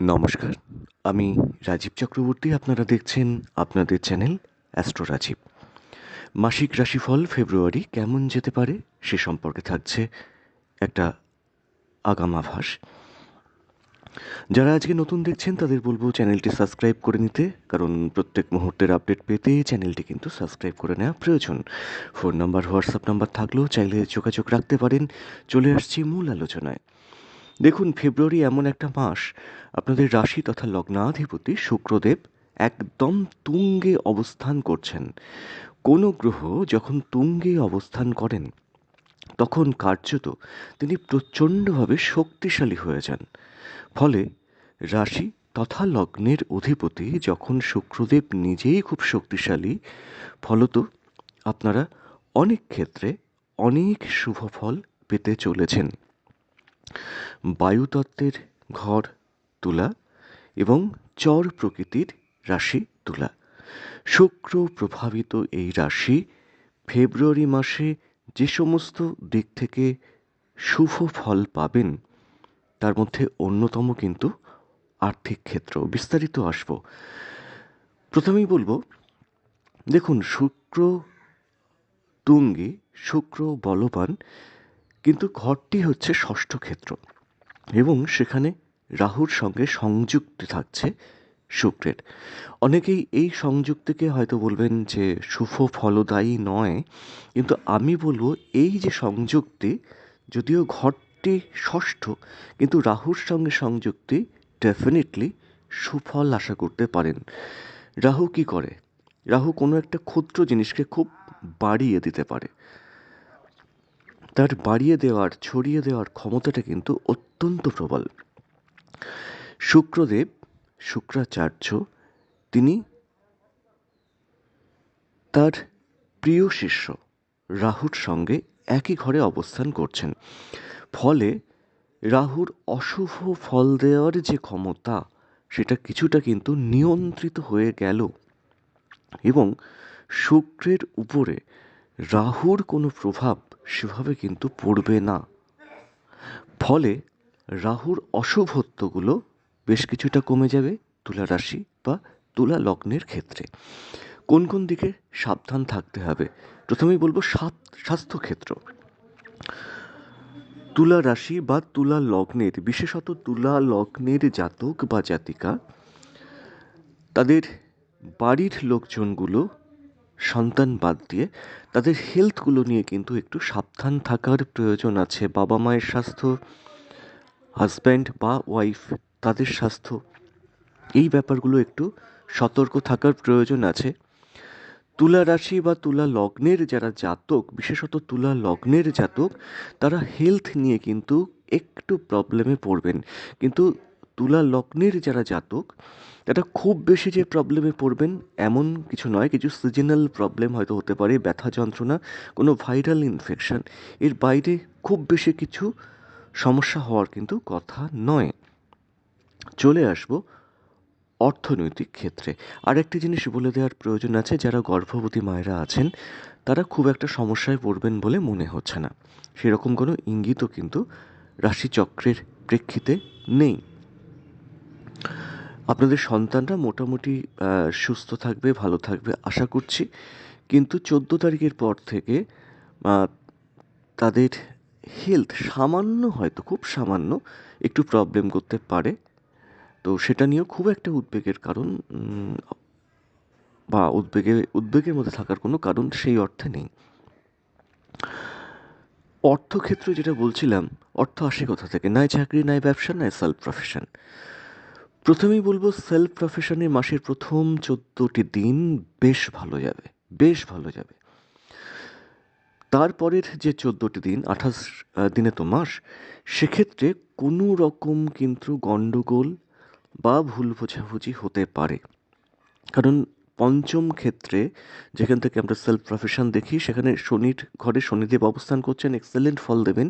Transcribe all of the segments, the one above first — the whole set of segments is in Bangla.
নমস্কার। আমি রাজীব চক্রবর্তী, আপনারা দেখছেন আপনাদের চ্যানেল অ্যাস্ট্রো রাজীব। মাসিক রাশিফল ফেব্রুয়ারি কেমন যেতে পারে সে সম্পর্কে থাকছে একটা আগাম আভাস। যারা আজকে নতুন দেখছেন, তাদের বলব চ্যানেলটি সাবস্ক্রাইব করে নিতে, কারণ প্রত্যেক মুহূর্তের আপডেট পেতে চ্যানেলটি কিন্তু সাবস্ক্রাইব করে নেওয়া প্রয়োজন। ফোন নাম্বার, হোয়াটসঅ্যাপ নাম্বার থাকলেও চাইলে যোগাযোগ রাখতে পারেন। চলে আসছি মূল আলোচনায়। দেখুন, ফেব্রুয়ারি এমন একটা মাস। আপনাদের রাশি তথা লগ্নাধিপতি শুক্রদেব একদম তুঙ্গে অবস্থান করছেন। কোনো গ্রহ যখন তুঙ্গে অবস্থান করেন, তখন কার্যত তিনি প্রচণ্ডভাবে শক্তিশালী হয়ে যান। ফলে রাশি তথা লগ্নের অধিপতি যখন শুক্রদেব নিজেই খুব শক্তিশালী, ফলত আপনারা অনেক ক্ষেত্রে অনেক শুভ ফল পেতে চলেছেন। বায়ুতত্ত্বের ঘর তুলা এবং চর প্রকৃতির রাশি তুলা। শুক্র প্রভাবিত এই রাশি ফেব্রুয়ারি মাসে যে সমস্ত দিক থেকে শুভ ফল পাবেন, তার মধ্যে অন্যতম কিন্তু আর্থিক ক্ষেত্র। বিস্তারিত আসব। প্রথমেই বলব, দেখুন, শুক্র তুঙ্গে শুক্র বলবান কিন্তু ঘরটি হচ্ছে ষষ্ঠ ক্ষেত্র। এবং সেখানে রাহুর সঙ্গে সংযুক্ত থাকছে শুক্রের। অনেকেই এই সংযুক্তিকে হয়তো বলবেন যে শুভ ফলদায়ী নয়, কিন্তু আমি বলব এই যে সংযুক্তি, যদিও ঘরটি ষষ্ঠ, কিন্তু রাহুর সঙ্গে সংযুক্তি ডেফিনেটলি সুফল আশা করতে পারেন। রাহু কি করে? রাহু কোনো একটা ক্ষুদ্র জিনিসকে খুব বাড়িয়ে দিতে পারে। তার বাড়িয়ে দেওয়ার, ছড়িয়ে দেওয়ার ক্ষমতাটা কিন্তু অত্যন্ত প্রবল। শুক্রদেব, শুক্রাচার্য, তিনি তার প্রিয় শিষ্য রাহুর সঙ্গে একই ঘরে অবস্থান করছেন। ফলে রাহুর অশুভ ফল দেওয়ার যে ক্ষমতা, সেটা কিছুটা কিন্তু নিয়ন্ত্রিত হয়ে গেল এবং শুক্রের উপরে রাহুর কোনো প্রভাব সেভাবে কিন্তু পড়বে না। ফলে রাহুর অশুভত্বগুলো বেশ কিছুটা কমে যাবে তুলা রাশি বা তুলা লগ্নের ক্ষেত্রে। কোন কোন দিকে সাবধান থাকতে হবে? প্রথমেই বলব স্বাস্থ্যক্ষেত্র। তুলা রাশি বা তুলা লগ্নের, বিশেষত তুলা লগ্নের জাতক বা জাতিকা, তাদের বাড়ির লোকজনগুলো সন্তান বাদ দিয়ে তাদের হেলথগুলো নিয়ে কিন্তু একটু সাবধান থাকার প্রয়োজন আছে। বাবা মায়ের স্বাস্থ্য হাজব্যান্ড বা ওয়াইফ তাদের স্বাস্থ্য, এই ব্যাপারগুলো একটু সতর্ক থাকার প্রয়োজন আছে। তুলা রাশি বা তুলা লগ্নের যারা জাতক, বিশেষত তুলা লগ্নের জাতক, তারা হেলথ নিয়ে কিন্তু একটু প্রবলেমে পড়বেন। কিন্তু তুলা লগ্নের যারা জাতক তারা খুব বেশি যে প্রবলেমে পড়বেন, এমন কিছু নয়। কিছু সিজনাল প্রবলেম হয়তো হতে পারে, ব্যথা যন্ত্রণা, কোনো ভাইরাল ইনফেকশান এর বাইরে খুব বেশি কিছু সমস্যা হওয়ার কিন্তু কথা নয়। চলে আসব অর্থনৈতিক ক্ষেত্রে। আরেকটি জিনিস বলে দেওয়ার প্রয়োজন আছে, যারা গর্ভবতী মায়েরা আছেন, তারা খুব একটা সমস্যায় পড়বেন বলে মনে হচ্ছে না। সেরকম কোনো ইঙ্গিতও কিন্তু রাশিচক্রের প্রেক্ষিতে নেই। আপনাদের সন্তানরা মোটামুটি সুস্থ থাকবে, ভালো থাকবে, আশা করছি। কিন্তু চোদ্দ তারিখের পর থেকে তাদের হেলথ সামান্য হয়তো, খুব সামান্য একটু প্রবলেম করতে পারে। তো সেটা নিয়েও খুব একটা উদ্বেগের কারণ বা উদ্বেগে, উদ্বেগের মধ্যে থাকার কোনো কারণ সেই অর্থে নেই। অর্থক্ষেত্রে যেটা বলছিলাম, অর্থ আসে কোথা থেকে? নাই চাকরি, নাই ব্যবসা, নাই সেলফ প্রফেশন প্রথমেই বলব সেলফ প্রফেশনে মাসের প্রথম চোদ্দটি দিন বেশ ভালো যাবে, বেশ ভালো যাবে। তারপরের যে চোদ্দটি দিন, আঠাশ দিনে তো মাস, সেক্ষেত্রে কোনো রকম কিন্তু গণ্ডগোল বা ভুল বোঝাবুঝি হতে পারে। কারণ পঞ্চম ক্ষেত্রে যেখান থেকে আমরা সেলফ প্রফেশন দেখি, সেখানে শনির ঘরে শনিদেব অবস্থান করছেন এক্সেলেন্ট ফল দেবেন।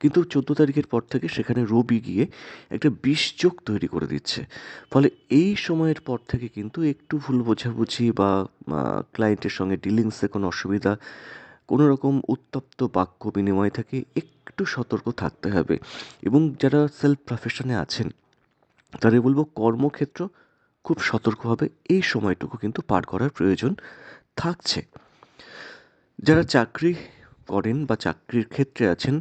কিন্তু চোদ্দ তারিখের পর থেকে সেখানে রবি গিয়ে একটা বিষযোগ তৈরি করে দিচ্ছে। ফলে এই সময়ের পর থেকে কিন্তু একটু ভুল বোঝাবুঝি বা ক্লায়েন্টের সঙ্গে ডিলিংসে কোনো অসুবিধা, কোনো রকম উত্তপ্ত বাক্য বিনিময় থেকে একটু সতর্ক থাকতে হবে। এবং যারা সেলফ প্রফেশনে আছেন, তাদের বলব কর্মক্ষেত্র খুব সতর্কভাবে এই সময়টুকু কিন্তু পার করার প্রয়োজন থাকছে। যারা চাকরি করেন বা চাকরির ক্ষেত্রে আছেন,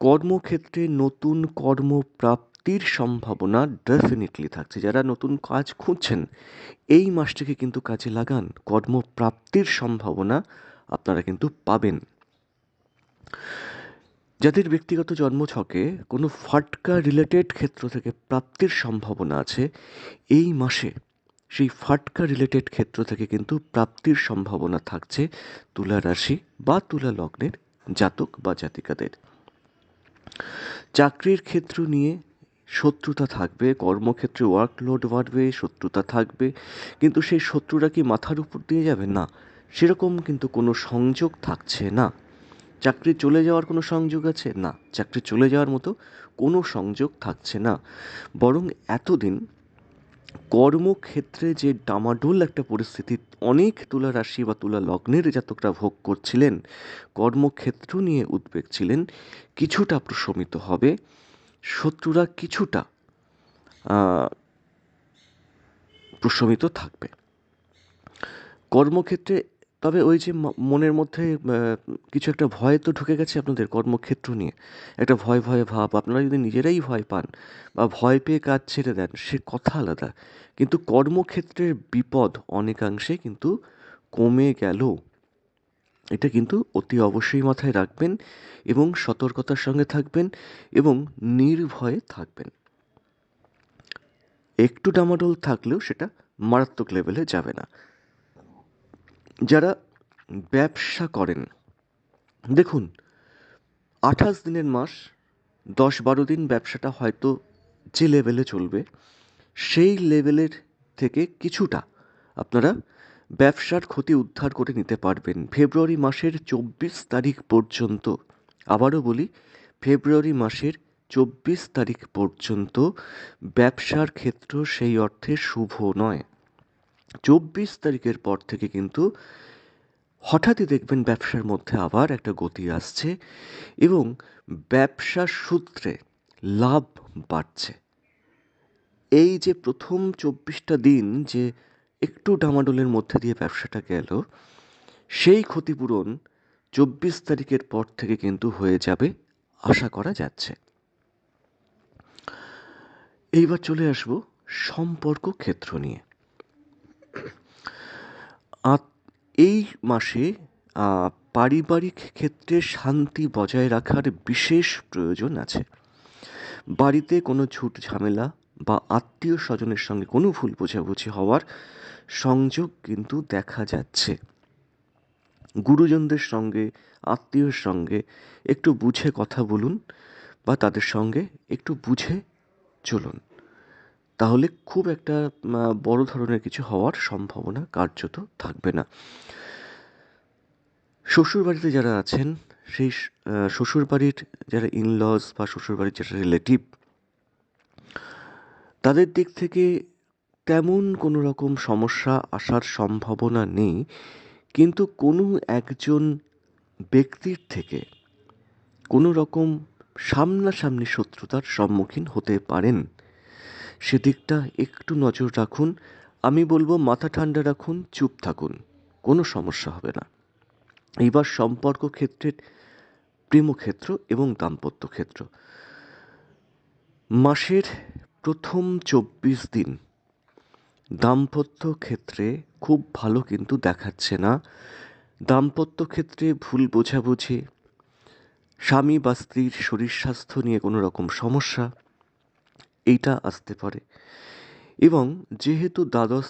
কর্মক্ষেত্রে নতুন কর্মপ্রাপ্তির সম্ভাবনা ডেফিনেটলি থাকছে। যারা নতুন কাজ খুঁজছেন, এই মাসটিকে কিন্তু কাজে লাগান। কর্মপ্রাপ্তির সম্ভাবনা আপনারা কিন্তু পাবেন। যাদের ব্যক্তিগত জন্মছকে কোনো ফাটকা রিলেটেড ক্ষেত্র থেকে প্রাপ্তির সম্ভাবনা আছে, এই মাসে সেই ফাটকা রিলেটেড ক্ষেত্র থেকে কিন্তু প্রাপ্তির সম্ভাবনা থাকছে তুলা রাশি বা তুলা লগ্নের জাতক বা জাতিকাদের। চাকরির ক্ষেত্র নিয়ে শত্রুতা থাকবে, কর্মক্ষেত্রে ওয়ার্কলোড বাড়বে, শত্রুতা থাকবে, কিন্তু সেই শত্রুরা কি মাথার উপর দিয়ে যাবে? না, সেরকম কিন্তু কোনো সংযোগ থাকছে না। চাকরি চলে যাওয়ার কোনো সংযোগ আছে? না, চাকরি চলে যাওয়ার মতো কোনো সংযোগ থাকছে না। বরং এতদিন কর্মক্ষেত্রে যে ডামাডোল একটা পরিস্থিতি, অনেক তুলা রাশি বা তুলা লগ্নের জাতকরা ভোগ করছিলেন, কর্মক্ষেত্র নিয়ে উদ্বেগ ছিলেন, কিছুটা প্রশমিত হবে, শত্রুরা কিছুটা প্রশমিত থাকবে। কর্মক্ষেত্রে তবে ওই যে মনের মধ্যে কিছু একটা ভয় তো ঢুকে গেছে আপনাদের কর্মক্ষেত্র নিয়ে। একটা ভয় ভয় ভাব। আপনারা যদি নিজেরাই ভয় পান বা ভয় পেয়ে কাজ ছেড়ে দেন, সে কথা আলাদা। কিন্তু কর্মক্ষেত্রের বিপদ অনেকাংশে কিন্তু কমে গেল। এটা কিন্তু অতি অবশ্যই মাথায় রাখবেন এবং সতর্কতার সঙ্গে থাকবেন এবং নির্ভয়ে থাকবেন। একটু ডামাডোল থাকলেও সেটা মারাত্মক লেভেলে যাবে না। যারা ব্যবসা করেন, দেখুন, আঠাশ দিনের মাস, দশ বারো দিন ব্যবসাটা হয়তো যে লেভেলে চলবে, সেই লেভেলের থেকে কিছুটা আপনারা ব্যবসার ক্ষতি উদ্ধার করে নিতে পারবেন। ফেব্রুয়ারি মাসের চব্বিশ তারিখ পর্যন্ত, আবারও বলি, ফেব্রুয়ারি মাসের চব্বিশ তারিখ পর্যন্ত ব্যবসার ক্ষেত্র সেই অর্থে শুভ নয়। চব্বিশ তারিখের পর থেকে কিন্তু হঠাৎই দেখবেন ব্যবসার মধ্যে আবার একটা গতি আসছে এবং ব্যবসার সূত্রে লাভ বাড়ছে। এই যে প্রথম চব্বিশটা দিন যে একটু ডামাডোলের মধ্যে দিয়ে ব্যবসাটা গেল, সেই ক্ষতিপূরণ চব্বিশ তারিখের পর থেকে কিন্তু হয়ে যাবে আশা করা যাচ্ছে। এইবার চলে আসব সম্পর্ক ক্ষেত্র নিয়ে। এই মাসে পারিবারিক ক্ষেত্রে শান্তি বজায় রাখার বিশেষ প্রয়োজন আছে। বাড়িতে কোনো ঝুট ঝামেলা বা আত্মীয় স্বজনের সঙ্গে কোনো ভুল বোঝাবুঝি হওয়ার সংযোগ কিন্তু দেখা যাচ্ছে। গুরুজনদের সঙ্গে, আত্মীয়র সঙ্গে একটু বুঝে কথা বলুন বা তাদের সঙ্গে একটু বুঝে চলুন। তাহলে খুব একটা বড় ধরনের কিছু হওয়ার সম্ভাবনা কার্যত থাকবে না। শ্বশুরবাড়িতে যারা আছেন, সেই শ্বশুরবাড়ির যারা ইনলস বা শ্বশুরবাড়ির যারা রিলেটিভ তাদের দিক থেকে তেমন কোনো রকম সমস্যা আসার সম্ভাবনা নেই। কিন্তু কোনো একজন ব্যক্তির থেকে কোনো রকম সামনাসামনি শত্রুতার সম্মুখীন হতে পারেন। সেদিকটা একটু নজর রাখুন। আমি বলব মাথা ঠান্ডা রাখুন, চুপ থাকুন। কোনো সমস্যা হবে না। এইবার সম্পর্ক ক্ষেত্রের প্রেমক্ষেত্র এবং দাম্পত্য ক্ষেত্র। মাসের প্রথম চব্বিশ দিন। দাম্পত্য ক্ষেত্রে খুব ভালো কিন্তু দেখাচ্ছে না। দাম্পত্য ক্ষেত্রে ভুল বোঝাবুঝি। স্বামী বা স্ত্রীর শরীর স্বাস্থ্য নিয়ে কোনো রকম সমস্যা। এইটা আসতে পারে। এবং যেহেতু দ্বাদশ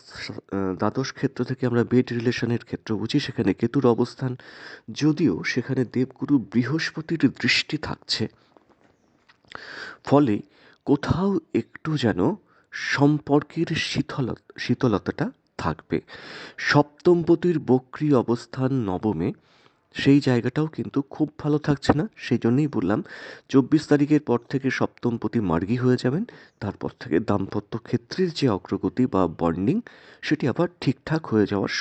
দ্বাদশ ক্ষেত্র থেকে আমরা বেড রিলেশনের ক্ষেত্র বুঝি, সেখানে কেতুর অবস্থান, যদিও সেখানে দেবগুরু বৃহস্পতির দৃষ্টি থাকছে। ফলে কোথাও একটু যেন সম্পর্কের শীতল, শীতলতাটা থাকবে। সপ্তমপতির বক্রি অবস্থান নবমে সেই জায়গাটাও কিন্তু খুব ভালো থাকছে না সেই জন্যই বললাম চব্বিশ তারিখের পর থেকে সপ্তমপতি মার্গী হয়ে যাবেন, তারপর থেকে দাম্পত্য ক্ষেত্রের যে অগ্রগতি বা বন্ডিং, সেটি আবার ঠিকঠাক হয়ে যাওয়ার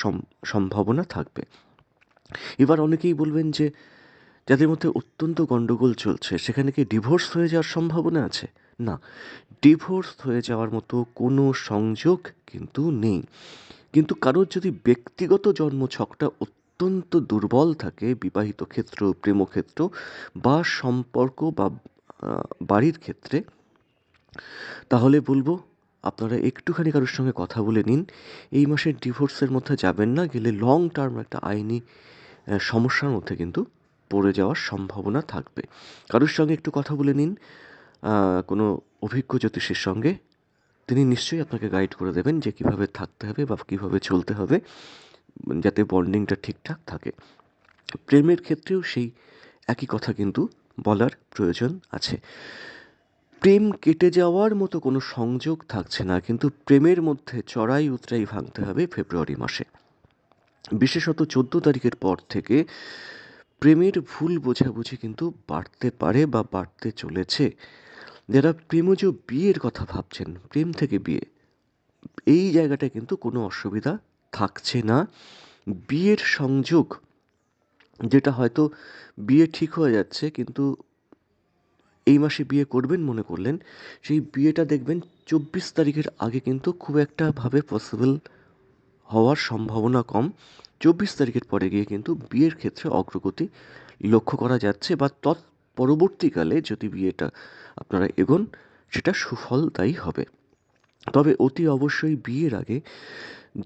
সম্ভাবনা থাকবে। এবার অনেকেই বলবেন যে, যাদের মধ্যে অত্যন্ত গণ্ডগোল চলছে, সেখানে কি ডিভোর্স হয়ে যাওয়ার সম্ভাবনা আছে? না, ডিভোর্স হয়ে যাওয়ার মতো কোনো সংযোগ কিন্তু নেই। কিন্তু কারোর যদি ব্যক্তিগত জন্মছকটা অত্যন্ত দুর্বল থাকে বিবাহিত ক্ষেত্র, প্রেমক্ষেত্র বা সম্পর্ক বা বাড়ির ক্ষেত্রে। তাহলে বলব, আপনারা একটুখানি কারোর সঙ্গে কথা বলে নিন। এই মাসের ডিভোর্সের মধ্যে যাবেন না, গেলে লং টার্ম একটা আইনি সমস্যার মধ্যে কিন্তু পড়ে যাওয়ার সম্ভাবনা থাকবে। কারোর সঙ্গে একটু কথা বলে নিন কোনো অভিজ্ঞ জ্যোতিষীর সঙ্গে। তিনি নিশ্চয়ই আপনাকে গাইড করে দেবেন যে কীভাবে থাকতে হবে বা কীভাবে চলতে হবে। যাতে বন্ডিংটা ঠিকঠাক থাকে। প্রেমের ক্ষেত্রেও সেই একই কথা কিন্তু বলার প্রয়োজন আছে। প্রেম কেটে যাওয়ার মতো কোনো সংযোগ থাকছে না, কিন্তু প্রেমের মধ্যে চড়াই উতরাই ভাঙতে হবে ফেব্রুয়ারি মাসে। বিশেষত চোদ্দ তারিখের পর থেকে প্রেমের ভুল বোঝাবুঝি কিন্তু বাড়তে পারে বা বাড়তে চলেছে। যারা প্রেমজ বিয়ের কথা ভাবছেন, প্রেম থেকে বিয়ে, এই জায়গাটা কিন্তু কোনো অসুবিধা থাকছে না। বিয়ের সংযোগ, যেটা হয়তো বিয়ে ঠিক হয়ে যাচ্ছে, কিন্তু এই মাসে বিয়ে করবেন মনে করলেন, সেই বিয়েটা দেখবেন চব্বিশ তারিখের আগে কিন্তু খুব একটা ভাবে পসিবল হওয়ার সম্ভাবনা কম। চব্বিশ তারিখের পরে গিয়ে কিন্তু বিয়ের ক্ষেত্রে অগ্রগতি লক্ষ্য করা যাচ্ছে বা তৎ পরবর্তীকালে যদি বিয়েটা আপনারা এগোন, সেটা সুফলদায়ী হবে। তবে অতি অবশ্যই বিয়ের আগে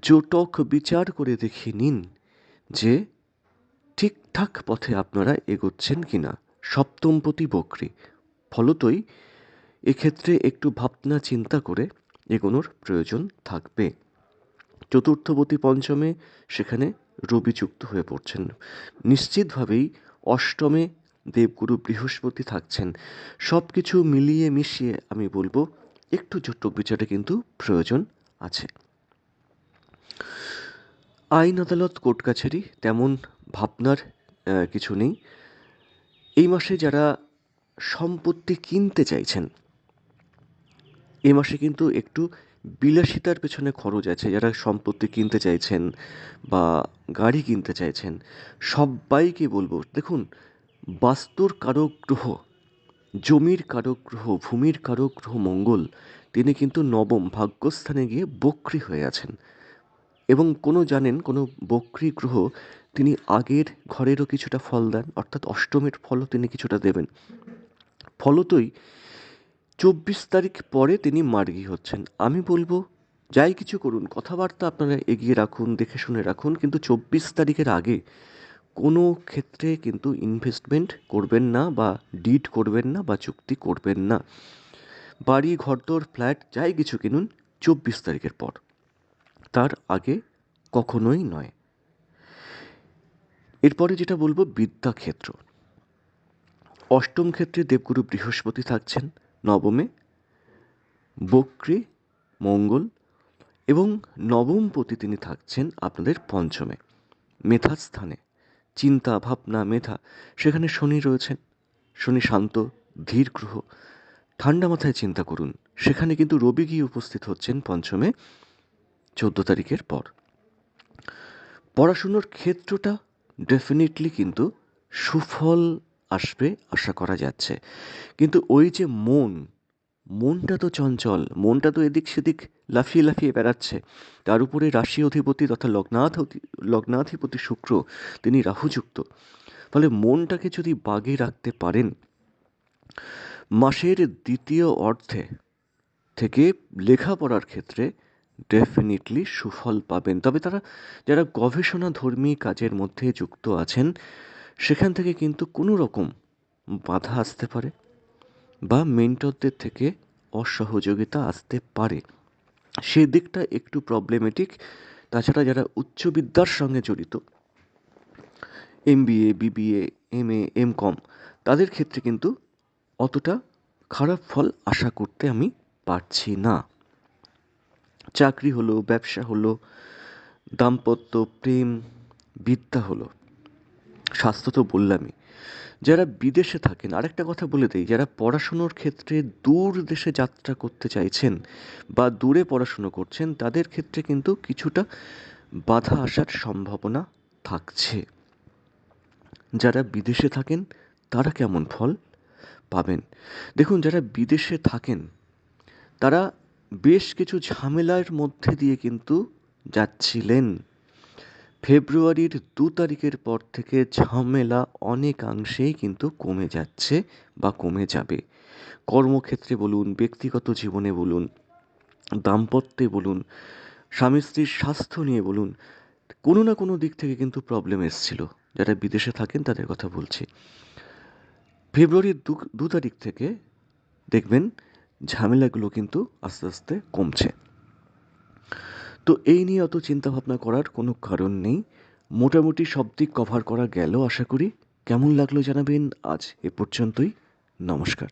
জোটক বিচার করে দেখে নিন যে ঠিকঠাক পথে আপনারা এগোচ্ছেন কি না সপ্তমপতি বক্রী। ফলতই এক্ষেত্রে একটু ভাবনা চিন্তা করে এগোনোর প্রয়োজন থাকবে। চতুর্থবতী পঞ্চমে সেখানে রবিযুক্ত হয়ে পড়ছেন। নিশ্চিতভাবেই অষ্টমে দেবগুরু বৃহস্পতি থাকছেন। সব কিছু মিলিয়ে মিশিয়ে আমি বলব, একটু ছোট্ট বিচারে কিন্তু প্রয়োজন আছে। আইন আদালত কোর্ট কাছারি তেমন ভাবনার কিছু নেই। এই মাসে যারা সম্পত্তি কিনতে চাইছেন, এ মাসে কিন্তু একটু বিলাসিতার পেছনে খরচ আছে। যারা সম্পত্তি কিনতে চাইছেন বা গাড়ি কিনতে চাইছেন সবাইকে বলব, দেখুন, বাস্তুর কারক গ্রহ জমির কারক গ্রহ ভূমির কারক গ্রহ মঙ্গল, তিনি কিন্তু নবম ভাগ্যস্থানে গিয়ে বক্রি হয়ে আছেন। এবং কোনো জানেন, কোনো বক্রি গ্রহ তিনি আগের ঘরেরও কিছুটা ফল দেন, অর্থাৎ অষ্টমের ফলও তিনি কিছুটা দেবেন। ফলতই চব্বিশ তারিখ পরে তিনি মার্গী হচ্ছেন। আমি বলব, যাই কিছু করুন, কথাবার্তা আপনারা এগিয়ে রাখুন, দেখে শুনে রাখুন, কিন্তু চব্বিশ তারিখের আগে কোনো ক্ষেত্রে কিন্তু ইনভেস্টমেন্ট করবেন না বা ডিড করবেন না বা চুক্তি করবেন না। বাড়ি, ঘরদোর ফ্ল্যাট যাই কিছু কিনুন, চব্বিশ তারিখের পর। তার আগে কখনোই নয়। এরপরে যেটা বলব, বিদ্যাক্ষেত্র। অষ্টম ক্ষেত্রে দেবগুরু বৃহস্পতি থাকছেন, নবমে বক্রী, মঙ্গল এবং নবম নবমপতি তিনি থাকছেন আপনাদের পঞ্চমে। মেধাস্থানে চিন্তা, ভাবনা, মেধা, সেখানে শনি রয়েছেন। শনি শান্ত, ধীর গ্রহ। ঠান্ডা মাথায় চিন্তা করুন, সেখানে কিন্তু রবি গিয়ে উপস্থিত হচ্ছেন পঞ্চমে। চোদ্দ তারিখের পর। পড়াশুনোর ক্ষেত্রটা ডেফিনেটলি কিন্তু সুফল আসবে আশা করা যাচ্ছে। কিন্তু ওই যে মন, মনটা তো চঞ্চল, মনটা তো এদিক সেদিক লাফিয়ে লাফিয়ে বেড়াচ্ছে। তার উপরে রাশি অধিপতি তথা লগ্নাথ লগ্নাধিপতি শুক্র, তিনি রাহুযুক্ত। ফলে মনটাকে যদি বাগে রাখতে পারেন, মাসের দ্বিতীয় অর্ধে থেকে লেখাপড়ার ক্ষেত্রে ডেফিনেটলি সুফল পাবেন। তবে তারা, যারা গবেষণা ধর্মী কাজের মধ্যে যুক্ত আছেন, সেখান থেকে কিন্তু কোনো রকম বাধা আসতে পারে বা মেন্টরদের থেকে অসহযোগিতা আসতে পারে। সেদিকটা একটু প্রবলেমেটিক তাছাড়া যারা উচ্চ বিদ্যার সঙ্গে জড়িত M BA BBA M A M com তাদের ক্ষেত্রে কিন্তু অতটা খারাপ ফল আশা করতে আমি পারছি না। চাকরি হলো, ব্যবসা হলো, দাম্পত্য, প্রেম, বিদ্যা হলো। স্বাস্থ্য তো বললামই। যারা বিদেশে থাকেন, আরেকটা কথা বলে দিই, যারা পড়াশুনোর ক্ষেত্রে দূর দেশে যাত্রা করতে চাইছেন বা দূরে পড়াশুনো করছেন, তাদের ক্ষেত্রে কিন্তু কিছুটা বাধা আসার সম্ভাবনা থাকছে। যারা বিদেশে থাকেন, তারা কেমন ফল পাবেন? দেখুন, যারা বিদেশে থাকেন, তারা বেশ কিছু ঝামেলার মধ্যে দিয়ে কিন্তু যাচ্ছিলেন। ফেব্রুয়ারির দু তারিখের পর থেকে ঝামেলা অনেকাংশেই কিন্তু কমে যাচ্ছে বা কমে যাবে। কর্মক্ষেত্রে বলুন, ব্যক্তিগত জীবনে বলুন, দাম্পত্যে বলুন, স্বামী স্ত্রীর স্বাস্থ্য নিয়ে বলুন, কোনো না কোনো দিক থেকে কিন্তু প্রবলেম এসছিল। যারা বিদেশে থাকেন তাদের কথা বলছি। ফেব্রুয়ারির দু তারিখ থেকে দেখবেন ঝামেলাগুলো কিন্তু আস্তে আস্তে কমছে। তো এই নিয়ে অত চিন্তাভাবনা করার কোনো কারণ নেই। মোটামুটি সব দিক কভার করা গেল, আশা করি। কেমন লাগল জানাবেন আজ এ পর্যন্তই। নমস্কার।